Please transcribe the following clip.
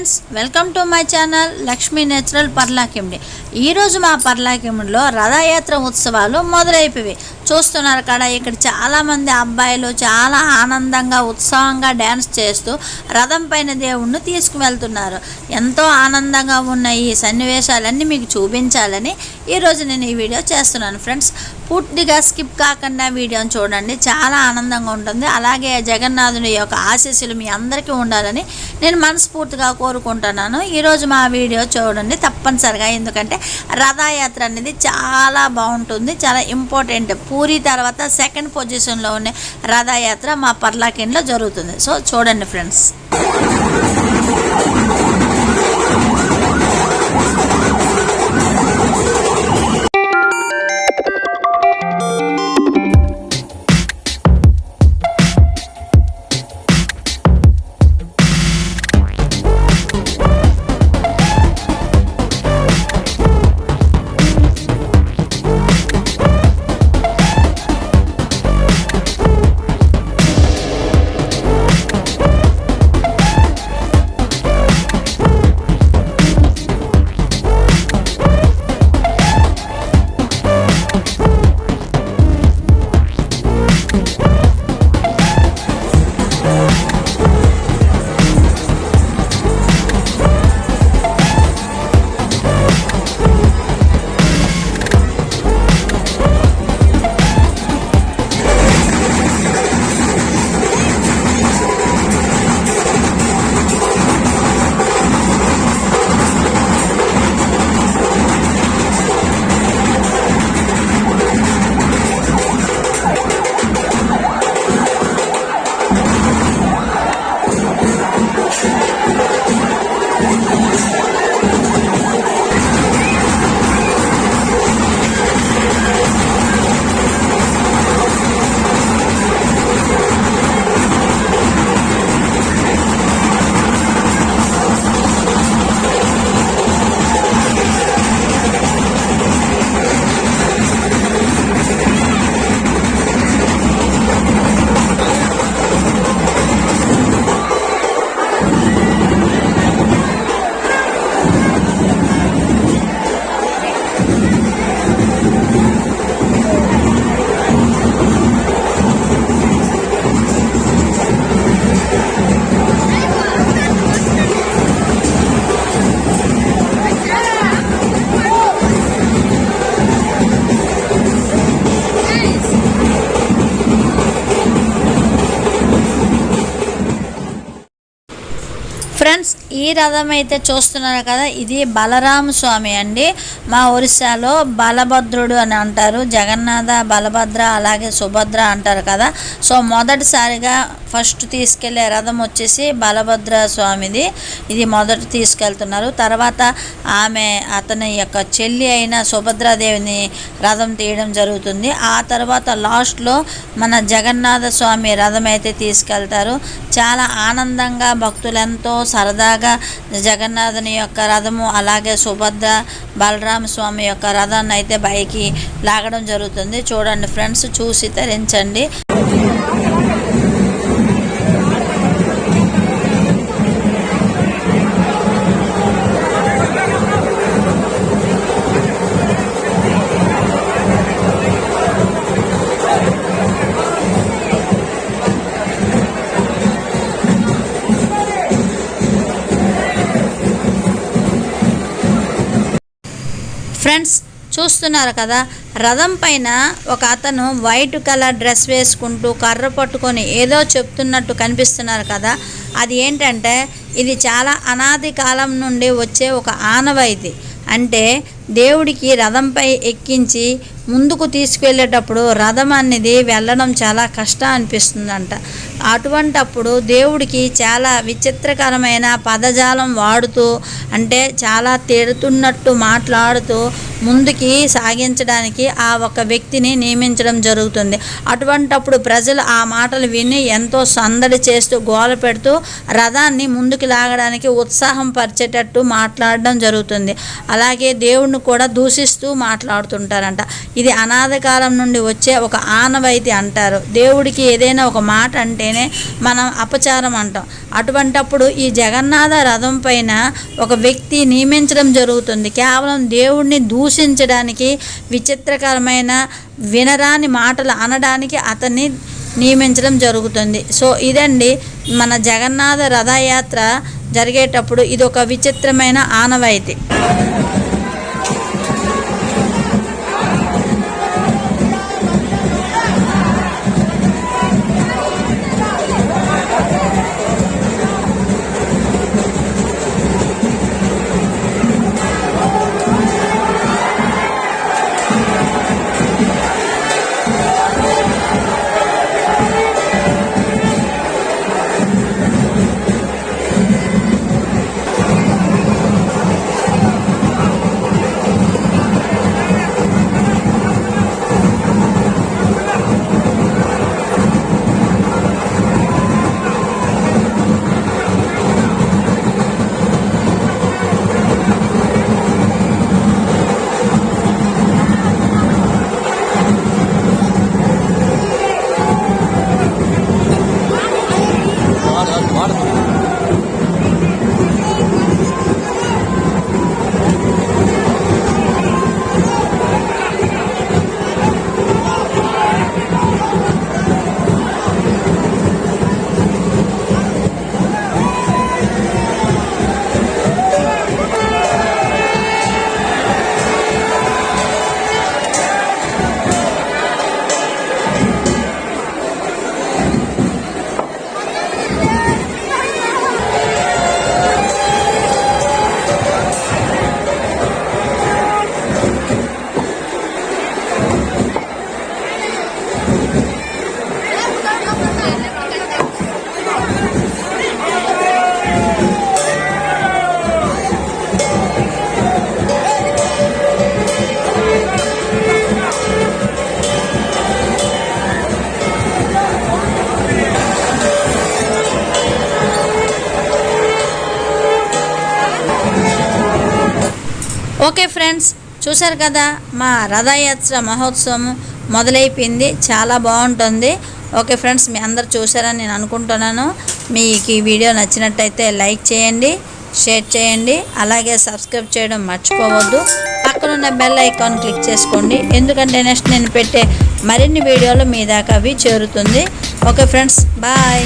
Friends welcome to my channel Lakshmi natural Paralakhemundi ఈరోజు మా పర్లాకిమిడిలో రథయాత్ర ఉత్సవాలు మొదలైపోయి చూస్తున్నారు కదా ఇక్కడ చాలామంది అబ్బాయిలు చాలా ఆనందంగా ఉత్సాహంగా డ్యాన్స్ చేస్తూ రథం పైన దేవుణ్ణి తీసుకువెళ్తున్నారు. ఎంతో ఆనందంగా ఉన్న ఈ సన్నివేశాలన్నీ మీకు చూపించాలని ఈరోజు నేను ఈ వీడియో చేస్తున్నాను ఫ్రెండ్స్. పూర్తిగా స్కిప్ కాకుండా వీడియోని చూడండి. చాలా ఆనందంగా ఉంటుంది. అలాగే జగన్నాథుని యొక్క ఆశీస్సులు మీ అందరికీ ఉండాలని నేను మనస్ఫూర్తిగా కోరుకుంటున్నాను. ఈరోజు మా వీడియో చూడండి తప్పనిసరిగా. ఎందుకంటే రథయాత్ర అనేది చాలా బాగుంటుంది. చాలా ఇంపార్టెంట్. పూరి తర్వాత సెకండ్ పొజిషన్లో ఉన్న రథయాత్ర మా పర్లాకిన్లో జరుగుతుంది. సో చూడండి ఫ్రెండ్స్. రథం అయితే చూస్తున్నారు కదా ఇది బలరామ స్వామి అండి. మా ఒరిస్సాలో బలభద్రుడు అని అంటారు. జగన్నాథ బలభద్ర అలాగే సుభద్ర అంటారు కదా. సో మొదటిసారిగా ఫస్ట్ తీసుకెళ్ళే రథం వచ్చేసి బలభద్ర స్వామిది. ఇది మొదట తీసుకెళ్తున్నారు. తర్వాత ఆమె అతని యొక్క చెల్లి అయిన సుభద్రాదేవిని రథం తీయడం జరుగుతుంది. ఆ తర్వాత లాస్ట్లో మన జగన్నాథ స్వామి రథం అయితే తీసుకెళ్తారు. చాలా ఆనందంగా భక్తులెంతో సరదాగా జగన్నాథుని యొక్క రథము అలాగే సుభద్ర బలరాం స్వామి యొక్క రథాన్ని అయితే పైకి లాగడం జరుగుతుంది. చూడండి ఫ్రెండ్స్ చూసి తరించండి. ఫ్రెండ్స్ చూస్తున్నారు కదా రథం పైన ఒక అతను వైట్ కలర్ డ్రెస్ వేసుకుంటూ కర్ర పట్టుకొని ఏదో చెప్తున్నట్టు కనిపిస్తున్నారు కదా అది ఏంటంటే ఇది చాలా అనాది కాలం నుండి వచ్చే ఒక ఆనవాయితీ. అంటే దేవుడికి రథంపై ఎక్కించి ముందుకు తీసుకెళ్ళేటప్పుడు రథం అనేది వెళ్ళడం చాలా కష్టం అనిపిస్తుందంట అటువంటప్పుడు దేవుడికి చాలా విచిత్రకరమైన పదజాలం వాడుతూ అంటే చాలా తిడుతున్నట్టు మాట్లాడుతూ ముందుకి సాగించడానికి ఆ ఒక వ్యక్తిని నియమించడం జరుగుతుంది. అటువంటప్పుడు ప్రజలు ఆ మాటలు విని ఎంతో సందడి చేస్తూ గోల పెడుతూ రథాన్ని ముందుకు లాగడానికి ఉత్సాహం పరిచేటట్టు మాట్లాడడం జరుగుతుంది. అలాగే దేవుడిని కూడా దూషిస్తూ మాట్లాడుతుంటారంట. ఇది అనాథ కాలం నుండి వచ్చే ఒక ఆనవాయితీ అంటారు. దేవుడికి ఏదైనా ఒక మాట అంటేనే మనం అపచారం అంటాం. అటువంటప్పుడు ఈ జగన్నాథ రథం పైన ఒక వ్యక్తి నియమించడం జరుగుతుంది. కేవలం దేవుడిని దూషించడానికి విచిత్రకరమైన వినరాని మాటలు అనడానికి అతన్ని నియమించడం జరుగుతుంది. సో ఇదండి మన జగన్నాథ రథయాత్ర జరిగేటప్పుడు ఇది ఒక విచిత్రమైన ఆనవాయితీ. ఓకే ఫ్రెండ్స్ చూశారు కదా మా రథయాత్ర మహోత్సవం మొదలైపోయింది చాలా బాగుంటుంది. ఓకే ఫ్రెండ్స్ మీ అందరు చూసారని నేను అనుకుంటున్నాను. మీకు ఈ వీడియో నచ్చినట్టయితే లైక్ చేయండి షేర్ చేయండి అలాగే సబ్స్క్రైబ్ చేయడం మర్చిపోవద్దు. పక్కనున్న బెల్ ఐకాన్ క్లిక్ చేసుకోండి. ఎందుకంటే నెక్స్ట్ నేను పెట్టే మరిన్ని వీడియోలు మీ దాకా అవి చేరుతుంది. Okay friends bye.